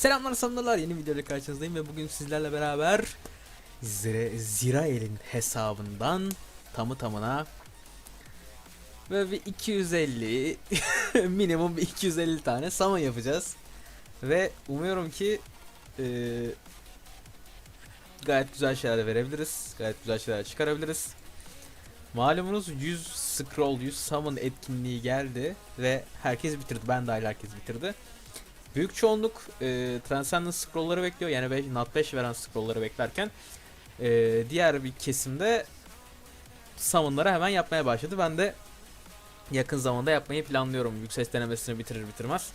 Selamlar sanırlar yeni videoyla karşınızdayım ve bugün sizlerle beraber Zira, Zirael'in hesabından tamı tamına ve bir 250 minimum bir 250 tane summon yapacağız. Ve umuyorum ki eee, gayet güzel şeyler verebiliriz gayet güzel şeyler çıkarabiliriz. Malumunuz 100 scroll 100 summon etkinliği geldi ve herkes bitirdi. Ben dahil herkes bitirdi Büyük çoğunluk e, Transcendent scrollları bekliyor. Yani 5, Not 5 veren scrollları beklerken e, diğer bir kesimde summonları hemen yapmaya başladı. Ben de yakın zamanda yapmayı planlıyorum. Yüksek denemesini bitirir bitirmez.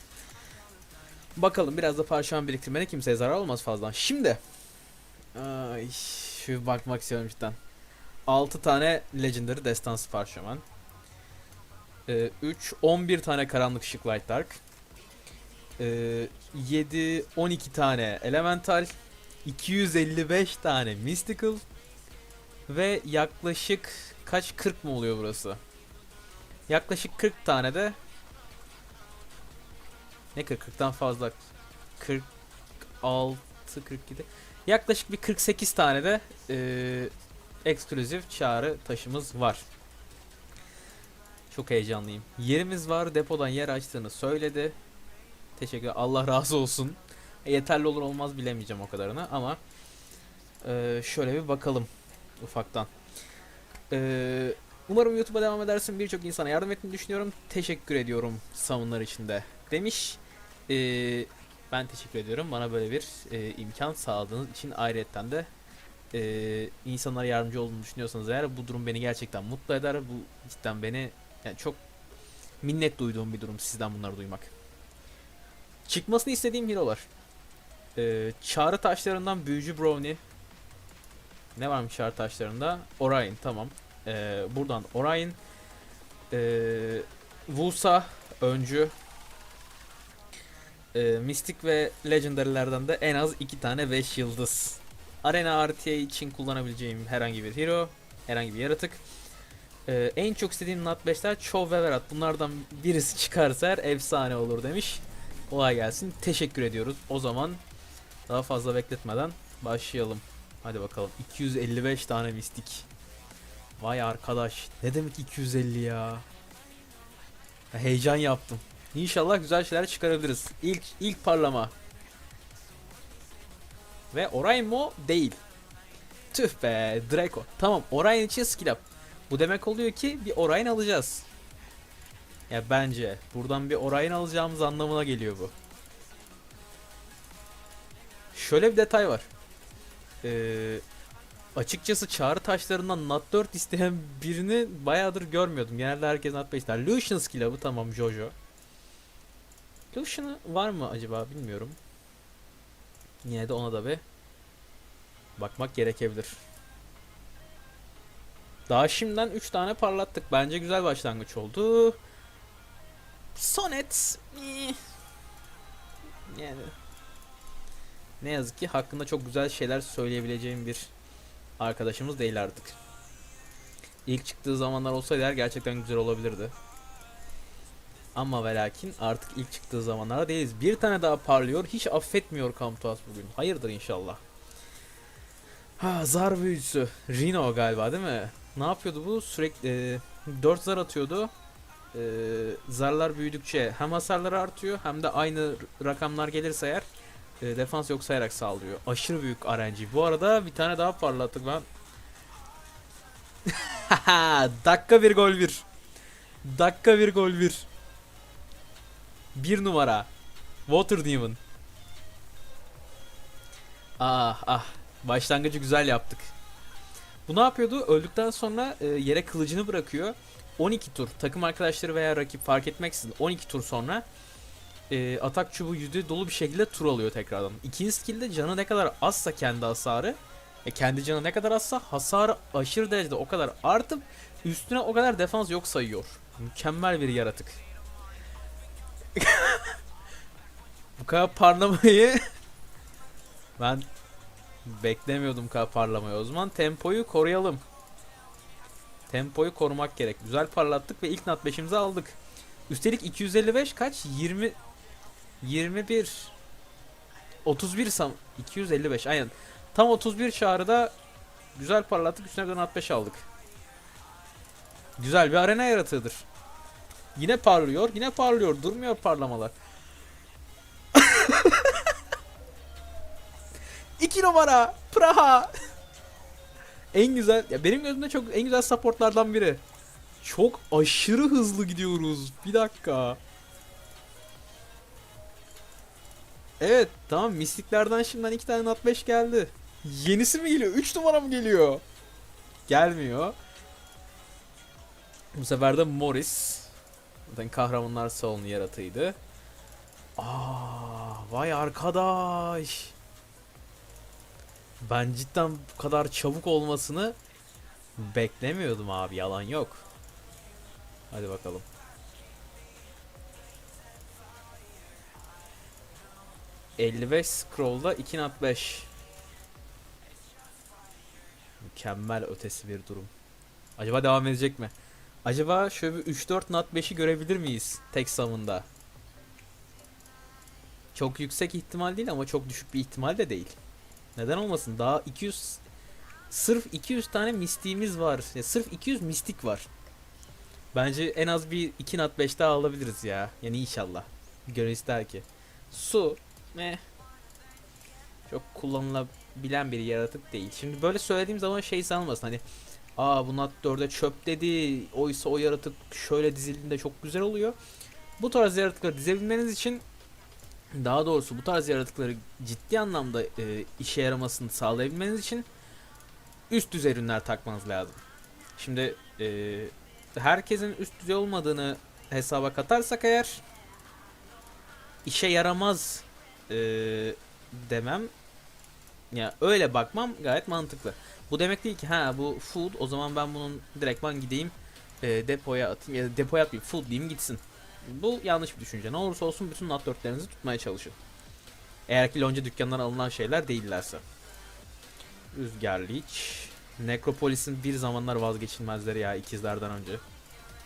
Bakalım biraz da parşömen biriktirmene kimseye zarar olmaz fazladan. Şimdi ay, şu bakmak istiyorum cidden. 6 tane Legendary Destansı parşömen. E, 3 11 tane karanlık ışık Light Dark. Ee, 7 12 tane elemental 255 tane mystical ve yaklaşık kaç 40 mı oluyor burası? Yaklaşık 40 tane de ne 40 40'tan fazla 46 47 yaklaşık bir 48 tane de ee, ekskluzif çağrı taşımız var. Çok heyecanlıyım. Yerimiz var. Depodan yer açtığını söyledi. Teşekkür Allah razı olsun. E, yeterli olur olmaz bilemeyeceğim o kadarını ama e, şöyle bir bakalım ufaktan. E, umarım YouTube'a devam edersin. Birçok insana yardım ettiğini düşünüyorum. Teşekkür ediyorum savunlar içinde demiş. E, ben teşekkür ediyorum. Bana böyle bir e, imkan sağladığınız için ayrıyetten de e, insanlara yardımcı olduğunu düşünüyorsanız eğer bu durum beni gerçekten mutlu eder. Bu cidden beni yani çok minnet duyduğum bir durum sizden bunları duymak. Çıkmasını istediğim hero'lar. Ee, çağrı taşlarından büyücü brownie. Ne varmış çağrı taşlarında? Orion tamam. Ee, buradan Orion. Ee, Vusa öncü. Ee, Mystic ve Legendary'lerden de en az iki tane 5 yıldız. Arena RTA için kullanabileceğim herhangi bir hero. Herhangi bir yaratık. Ee, en çok istediğim Nat 5'ler Chov ve Verat. Bunlardan birisi çıkarsa eğer efsane olur demiş. Kolay gelsin. Teşekkür ediyoruz. O zaman daha fazla bekletmeden başlayalım. Hadi bakalım. 255 tane mistik. Vay arkadaş. Ne demek 250 ya? heyecan yaptım. İnşallah güzel şeyler çıkarabiliriz. İlk ilk parlama. Ve Orion mu? Değil. Tüh be Draco. Tamam Orion için skill up. Bu demek oluyor ki bir Orion alacağız. Ya bence buradan bir Orion alacağımız anlamına geliyor bu. Şöyle bir detay var. Ee, açıkçası çağrı taşlarından Nat 4 isteyen birini bayağıdır görmüyordum. Genelde herkes Nat 5 ister. Lucian skill'ı bu tamam Jojo. Lucian'ı var mı acaba bilmiyorum. Yine de ona da bir bakmak gerekebilir. Daha şimdiden 3 tane parlattık. Bence güzel başlangıç oldu. Sonnet eh, yani ne yazık ki hakkında çok güzel şeyler söyleyebileceğim bir arkadaşımız değil artık. İlk çıktığı zamanlar olsaydı gerçekten güzel olabilirdi. Ama ve lakin artık ilk çıktığı zamanlarda değiliz. Bir tane daha parlıyor. Hiç affetmiyor Kamtuas bugün. Hayırdır inşallah. Ha zar büyücüsü. Rino galiba değil mi? Ne yapıyordu bu? Sürekli e, 4 zar atıyordu e, zarlar büyüdükçe hem hasarları artıyor hem de aynı rakamlar gelirse eğer e, defans yok sayarak sağlıyor. Aşırı büyük RNG. Bu arada bir tane daha parlattık ben. Dakika bir gol bir. Dakika bir gol bir. Bir numara. Water Demon. Ah ah. Başlangıcı güzel yaptık. Bu ne yapıyordu? Öldükten sonra e, yere kılıcını bırakıyor. 12 tur takım arkadaşları veya rakip fark etmeksizin 12 tur sonra e, atak çubuğu yüzde dolu bir şekilde tur alıyor tekrardan. İkinci skill'de canı ne kadar azsa kendi hasarı e, kendi canı ne kadar azsa hasarı aşırı derecede o kadar artıp üstüne o kadar defans yok sayıyor. Mükemmel bir yaratık. Bu kadar parlamayı ben beklemiyordum kadar parlamayı. O zaman tempoyu koruyalım. Tempoyu korumak gerek. Güzel parlattık ve ilk nat 5'imizi aldık. Üstelik 255 kaç? 20 21 31 sam 255 aynen. Tam 31 çağrıda güzel parlattık üstüne bir nat 5 aldık. Güzel bir arena yaratığıdır. Yine parlıyor, yine parlıyor. Durmuyor parlamalar. 2 numara Praha. En güzel ya benim gözümde çok en güzel supportlardan biri. Çok aşırı hızlı gidiyoruz. Bir dakika. Evet tamam mistiklerden şimdiden iki tane nat 5 geldi. Yenisi mi geliyor? 3 numara mı geliyor? Gelmiyor. Bu sefer de Morris. Zaten kahramanlar salonu yaratığıydı. Aa, vay arkadaş. Ben cidden bu kadar çabuk olmasını beklemiyordum abi yalan yok. Hadi bakalım. ...55 scroll'da 2 nat 5. Mükemmel ötesi bir durum. Acaba devam edecek mi? Acaba şöyle bir 3-4 nat 5'i görebilir miyiz tek samında? Çok yüksek ihtimal değil ama çok düşük bir ihtimal de değil. Neden olmasın? Daha 200 sırf 200 tane mistiğimiz var. Ya sırf 200 mistik var. Bence en az bir 2 nat 5 daha alabiliriz ya. Yani inşallah. Gönül ister ki. Su ne? Çok kullanılabilen bir yaratık değil. Şimdi böyle söylediğim zaman şey sanmasın hani Aa bu nat 4'e çöp dedi. Oysa o yaratık şöyle dizildiğinde çok güzel oluyor. Bu tarz yaratıkları dizebilmeniz için daha doğrusu bu tarz yaratıkları ciddi anlamda e, işe yaramasını sağlayabilmeniz için üst düzey ürünler takmanız lazım. Şimdi e, herkesin üst düzey olmadığını hesaba katarsak eğer işe yaramaz e, demem ya öyle bakmam gayet mantıklı. Bu demek değil ki ha bu food o zaman ben bunun direktman gideyim e, depoya atayım ya depoya atmayayım food diyeyim gitsin. Bu yanlış bir düşünce. Ne olursa olsun bütün nat dörtlerinizi tutmaya çalışın. Eğer ki lonca dükkanından alınan şeyler değillerse. Rüzgar Leech. Necropolis'in bir zamanlar vazgeçilmezleri ya ikizlerden önce.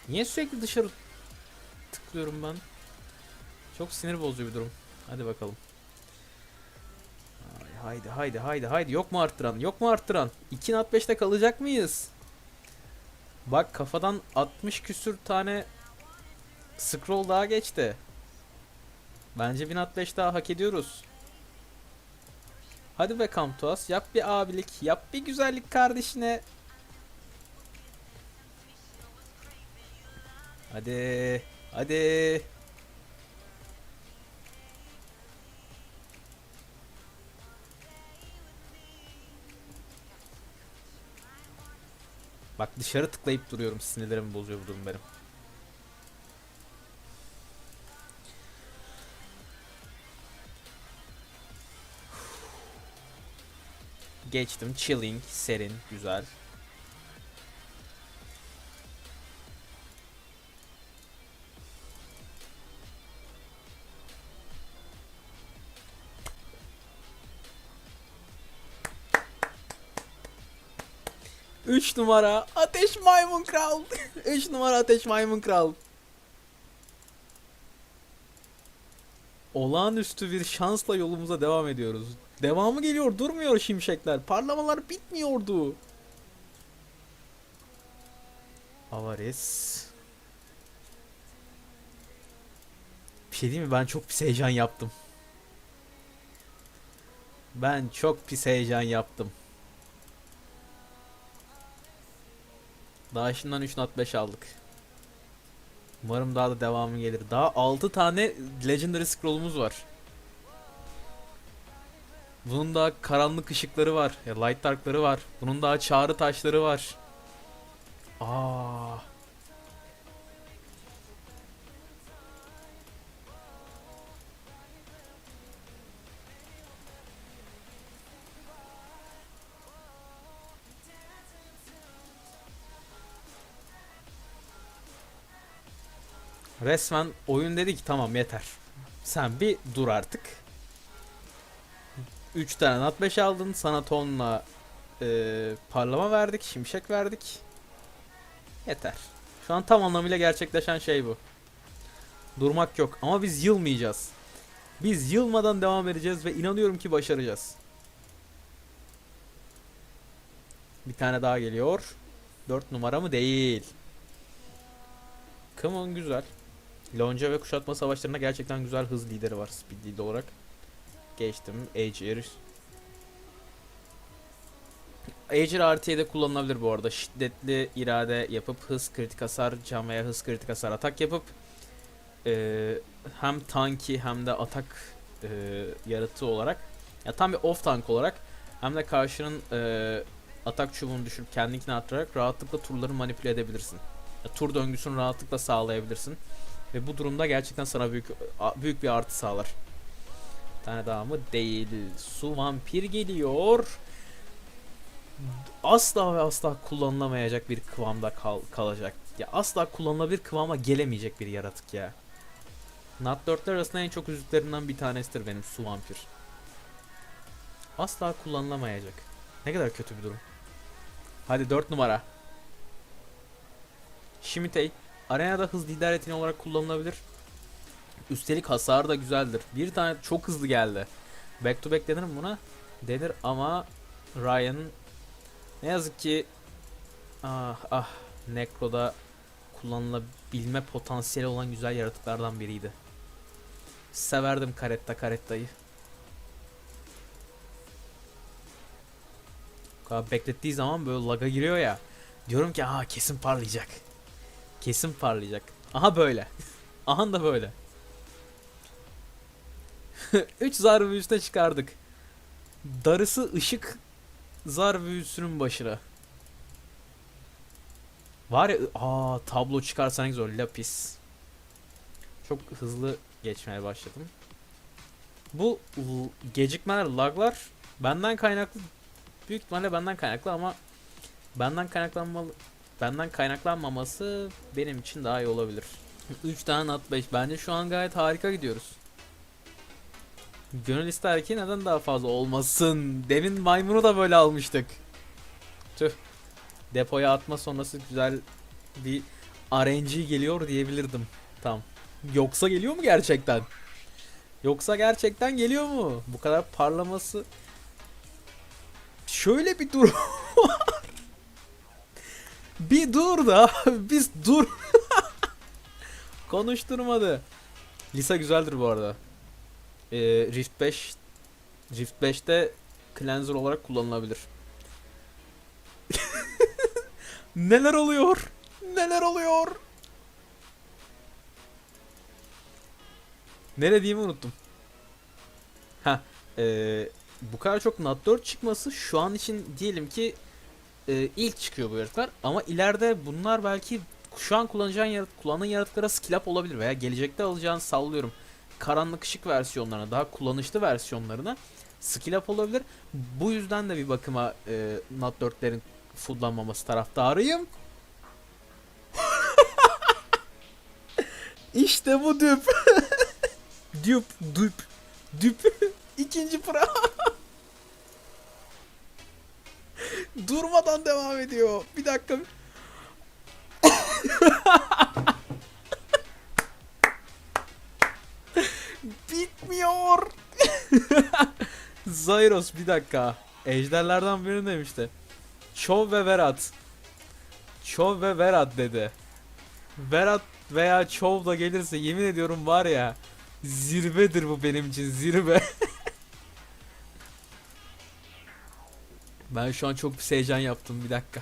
Niye sürekli dışarı tıklıyorum ben? Çok sinir bozucu bir durum. Hadi bakalım. Ay, Haydi haydi haydi haydi yok mu arttıran yok mu arttıran 2 nat 5'te kalacak mıyız? Bak kafadan 60 küsür tane scroll daha geçti. Bence 1000 nat 5 daha hak ediyoruz. Hadi be Kamtuas yap bir abilik yap bir güzellik kardeşine. Hadi hadi. Bak dışarı tıklayıp duruyorum. Sinirlerimi bozuyor bu durum benim. Geçtim. Chilling, serin, güzel. Üç numara Ateş Maymun Kral. Üç numara Ateş Maymun Kral. Olağanüstü bir şansla yolumuza devam ediyoruz. Devamı geliyor, durmuyor şimşekler. Parlamalar bitmiyordu. Avares. Bir şey mi? Ben çok pis heyecan yaptım. Ben çok pis heyecan yaptım. Daha şimdiden 3 not 5 aldık. Umarım daha da devamı gelir. Daha 6 tane Legendary Scroll'umuz var. Bunun daha karanlık ışıkları var. Ya light dark'ları var. Bunun daha çağrı taşları var. Aa. Resmen oyun dedi ki tamam yeter. Sen bir dur artık. 3 tane nat 5 aldın. Sana tonla e, parlama verdik. Şimşek verdik. Yeter. Şu an tam anlamıyla gerçekleşen şey bu. Durmak yok. Ama biz yılmayacağız. Biz yılmadan devam edeceğiz ve inanıyorum ki başaracağız. Bir tane daha geliyor. 4 numara mı? Değil. Come on güzel. Lonca ve kuşatma savaşlarında gerçekten güzel hız lideri var speed lead olarak. Geçtim. Aegir. Aegir da kullanılabilir bu arada. Şiddetli irade yapıp hız kritik hasar, can veya hız kritik hasar atak yapıp eee, hem tanki hem de atak eee yaratığı olarak ya tam bir off tank olarak hem de karşının eee, atak çubuğunu düşürüp kendinkini arttırarak rahatlıkla turları manipüle edebilirsin. Ya, tur döngüsünü rahatlıkla sağlayabilirsin. Ve bu durumda gerçekten sana büyük büyük bir artı sağlar. Tane daha mı? Değil. Su vampir geliyor. Asla ve asla kullanılamayacak bir kıvamda kal- kalacak. Ya asla kullanılabilir kıvama gelemeyecek bir yaratık ya. Nat 4'ler arasında en çok üzüklerinden bir tanesidir benim su vampir. Asla kullanılamayacak. Ne kadar kötü bir durum. Hadi 4 numara. Shimitei arenada hız lider yeteneği olarak kullanılabilir. Üstelik hasar da güzeldir. Bir tane çok hızlı geldi. Back to back denir mi buna? Denir ama Ryan ne yazık ki ah ah Necro'da kullanılabilme potansiyeli olan güzel yaratıklardan biriydi. Severdim Karetta Karetta'yı. Beklettiği zaman böyle laga giriyor ya. Diyorum ki aha kesin parlayacak. Kesin parlayacak. Aha böyle. Aha da böyle. 3 zar büyüsüne çıkardık. Darısı ışık zar büyüsünün başına. Var ya aa tablo çıkarsan güzel lapis. Çok hızlı geçmeye başladım. Bu gecikmeler, laglar benden kaynaklı büyük ihtimalle benden kaynaklı ama benden kaynaklanmalı benden kaynaklanmaması benim için daha iyi olabilir. 3 tane nat 5 bence şu an gayet harika gidiyoruz. Gönül ister ki neden daha fazla olmasın. Demin maymunu da böyle almıştık. Tüh. Depoya atma sonrası güzel bir RNG geliyor diyebilirdim. Tam. Yoksa geliyor mu gerçekten? Yoksa gerçekten geliyor mu? Bu kadar parlaması. Şöyle bir durum var. bir dur da biz dur. Konuşturmadı. Lisa güzeldir bu arada. Ee, Rift 5 Rift 5'te cleanser olarak kullanılabilir. Neler oluyor? Neler oluyor? Ne dediğimi unuttum. Ha, bu kadar çok Nat 4 çıkması şu an için diyelim ki e, ilk çıkıyor bu yaratıklar ama ileride bunlar belki şu an kullanacağın yarat kullandığın yaratıklara skill up olabilir veya gelecekte alacağın sallıyorum karanlık ışık versiyonlarına daha kullanışlı versiyonlarına skill up olabilir. Bu yüzden de bir bakıma e, Nat 4'lerin foodlanmaması taraftarıyım. işte bu düp. düp, düp, düp. İkinci pra. Durmadan devam ediyor. Bir dakika. Bitmiyor. Zyros bir dakika. Ejderlerden biri demişti. Chov ve Verat. Chov ve Verat dedi. Verat veya Chov da gelirse yemin ediyorum var ya zirvedir bu benim için zirve. ben şu an çok bir heyecan yaptım bir dakika.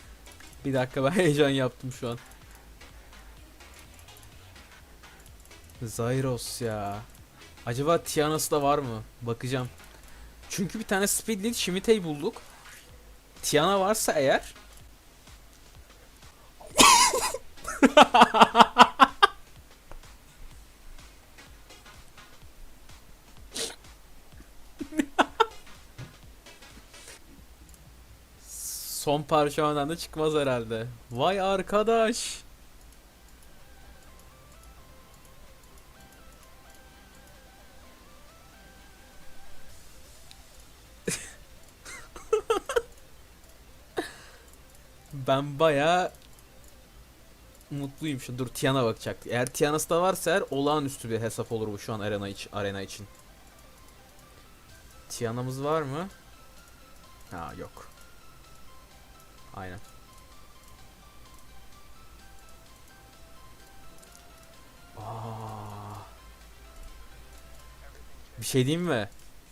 bir dakika ben heyecan yaptım şu an. Zyros ya. Acaba Tiana'sı da var mı? Bakacağım. Çünkü bir tane Speed Lead Shimitei bulduk. Tiana varsa eğer Son parçadan da çıkmaz herhalde. Vay arkadaş. Ben baya mutluyum şu. Dur Tiana bakacak. Eğer Tiana'sı da varsa eğer olağanüstü bir hesap olur bu şu an arena için. Arena için. Tiana'mız var mı? Ha yok. Aynen. Aa. Bir şey diyeyim mi?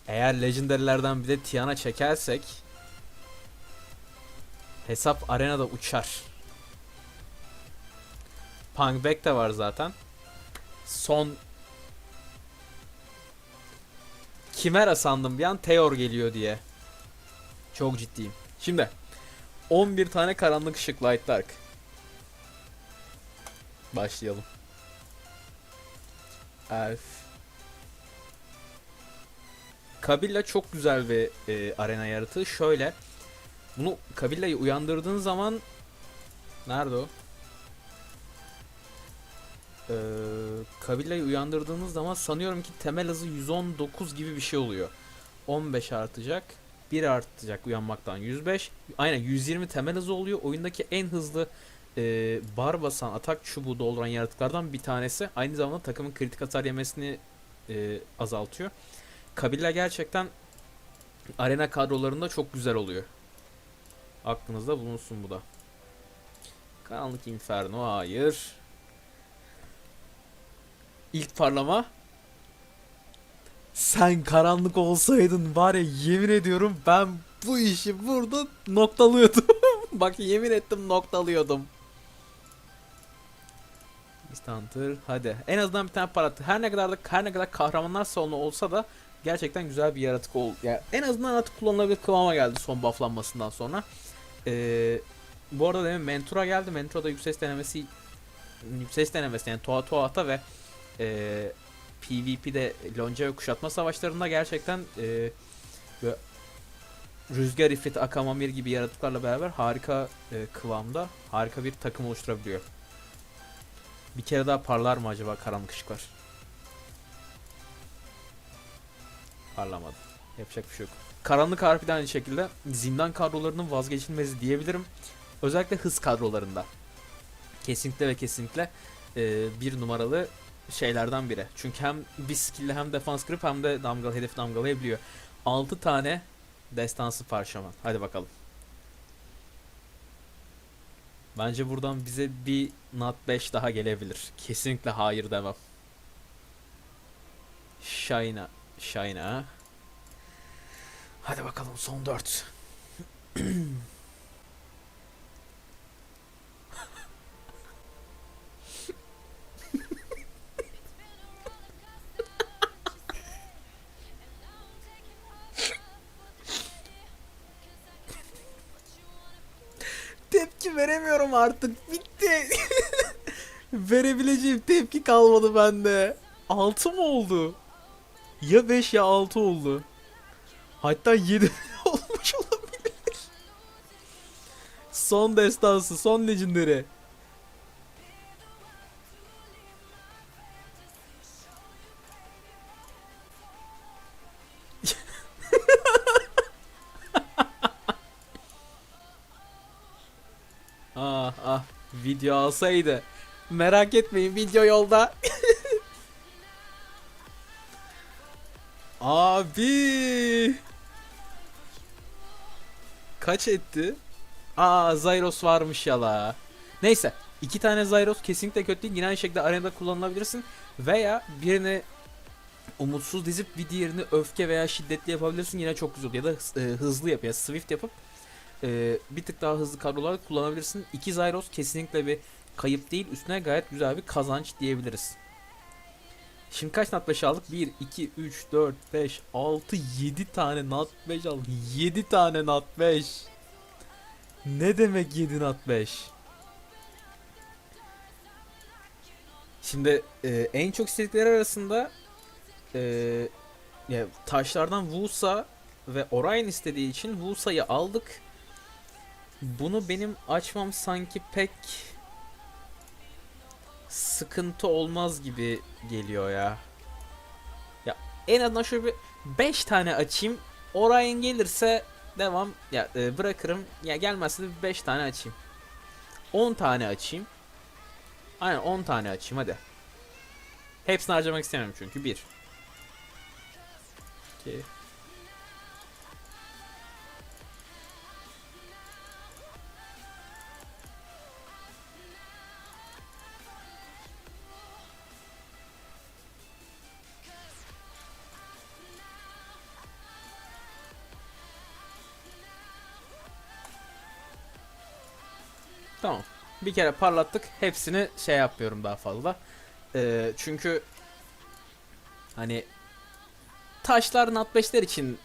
Eğer legendary'lerden bir de Tiana çekersek hesap arenada uçar. Punkback de var zaten. Son Kimera sandım bir an Theor geliyor diye. Çok ciddiyim. Şimdi 11 tane karanlık ışık Light Dark. Başlayalım. Elf. Kabilla çok güzel bir e, arena yaratığı. Şöyle. Bunu Kabilla'yı uyandırdığın zaman nerede o? Ee, Kabilla'yı uyandırdığınız zaman sanıyorum ki temel hızı 119 gibi bir şey oluyor. 15 artacak. 1 artacak uyanmaktan 105. Aynen 120 temel hızı oluyor. Oyundaki en hızlı e, bar basan atak çubuğu dolduran yaratıklardan bir tanesi. Aynı zamanda takımın kritik hasar yemesini e, azaltıyor. Kabila gerçekten arena kadrolarında çok güzel oluyor. Aklınızda bulunsun bu da. Karanlık Inferno hayır. İlk parlama. Sen karanlık olsaydın var ya yemin ediyorum ben bu işi burada noktalıyordum. Bak yemin ettim noktalıyordum. Beast Hunter hadi. En azından bir tane para attı. Her ne kadar da her ne kadar kahramanlar salonu olsa da gerçekten güzel bir yaratık oldu. Yani en azından artık kullanılabilir kıvama geldi son bufflanmasından sonra. Ee, bu arada demin Mentura geldi. Mentura'da yüksek denemesi yüksek denemesi yani Toa Toa'ta ve e, PvP'de lonca ve kuşatma savaşlarında gerçekten e, böyle Rüzgar İfrit, Akamamir gibi yaratıklarla beraber harika e, kıvamda harika bir takım oluşturabiliyor. Bir kere daha parlar mı acaba karanlık ışıklar? Parlamadı. Yapacak bir şey yok. Karanlık harfi aynı şekilde zindan kadrolarının vazgeçilmezi diyebilirim. Özellikle hız kadrolarında. Kesinlikle ve kesinlikle e, bir numaralı şeylerden biri. Çünkü hem bir skill'le hem defans kırıp hem de damgalı hedef damgalayabiliyor. 6 tane destansı parşömen. Hadi bakalım. Bence buradan bize bir Nat 5 daha gelebilir. Kesinlikle hayır demem. Shayna. Shayna. Hadi bakalım son 4. tepki veremiyorum artık. Bitti. Verebileceğim tepki kalmadı bende. 6 mı oldu? Ya 5 ya 6 oldu. Hatta 7 olmuş olabilir. Son destansı, son legendary. Ah ah video alsaydı. Merak etmeyin video yolda. Abi. Kaç etti? Aa Zyros varmış yala. Neyse. iki tane Zyros kesinlikle kötü değil. Yine aynı şekilde arenada kullanılabilirsin. Veya birini umutsuz dizip bir diğerini öfke veya şiddetli yapabilirsin. Yine çok güzel. Ya da e, hızlı yap ya Swift yapıp e, bir tık daha hızlı kadrolar kullanabilirsin. İki Zyros kesinlikle bir kayıp değil. Üstüne gayet güzel bir kazanç diyebiliriz. Şimdi kaç nat 5 aldık? 1, 2, 3, 4, 5, 6, 7 tane nat 5 aldık. 7 tane nat 5. Ne demek 7 nat 5? Şimdi e, en çok istedikleri arasında e, ya, taşlardan Wusa ve Orion istediği için Wusa'yı aldık. Bunu benim açmam sanki pek sıkıntı olmaz gibi geliyor ya. Ya en azından şöyle bir 5 tane açayım. Orion gelirse devam ya e, bırakırım. Ya gelmezse de 5 tane açayım. 10 tane açayım. Aynen 10 tane açayım hadi. Hepsini harcamak istemiyorum çünkü. 1 2 Bir kere parlattık. Hepsini şey yapmıyorum daha fazla. Ee, çünkü hani taşlar nat 5'ler için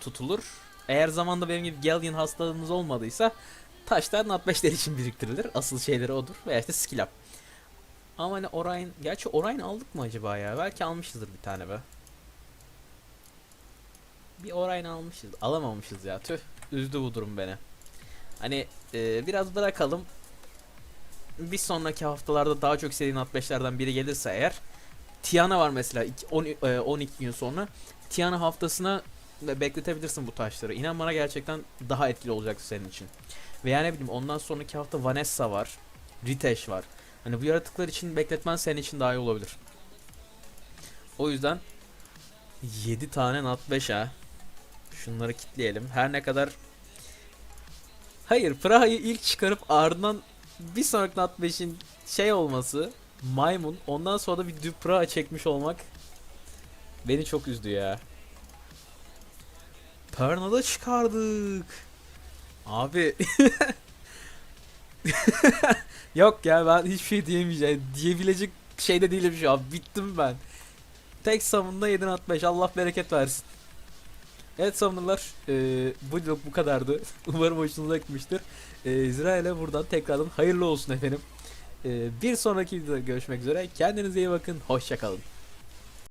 tutulur. Eğer zamanda benim gibi Galleon hastalığınız olmadıysa taşlar nat 5'ler için biriktirilir. Asıl şeyleri odur. Veya işte skill up. Ama hani Orion... Gerçi Orion aldık mı acaba ya? Belki almışızdır bir tane be. Bir Orion almışız. Alamamışız ya. Tüh. Üzdü bu durum beni. Hani e, biraz bırakalım. Bir sonraki haftalarda daha çok seri Nat 5'lerden biri gelirse eğer Tiana var mesela iki- on- e, 12 gün sonra. Tiana haftasına bekletebilirsin bu taşları. İnan bana gerçekten daha etkili olacaktır senin için. Veya ne bileyim ondan sonraki hafta Vanessa var. Ritesh var. Hani bu yaratıklar için bekletmen senin için daha iyi olabilir. O yüzden 7 tane Nat 5 ha. Şunları kitleyelim. Her ne kadar Hayır, Praha'yı ilk çıkarıp ardından bir sonraki Nat 5'in şey olması maymun ondan sonra da bir Dupra çekmiş olmak beni çok üzdü ya. Perna'da çıkardık. Abi Yok ya ben hiçbir şey diyemeyeceğim. Diyebilecek şeyde değilim şu an. Bittim ben. Tek savunma 7 Nat 5. Allah bereket versin. Evet savunurlar. Ee, bu vlog bu kadardı. Umarım hoşunuza gitmiştir. Ee, İsrail'e buradan tekrardan hayırlı olsun efendim. Ee, bir sonraki videoda görüşmek üzere. Kendinize iyi bakın. Hoşçakalın.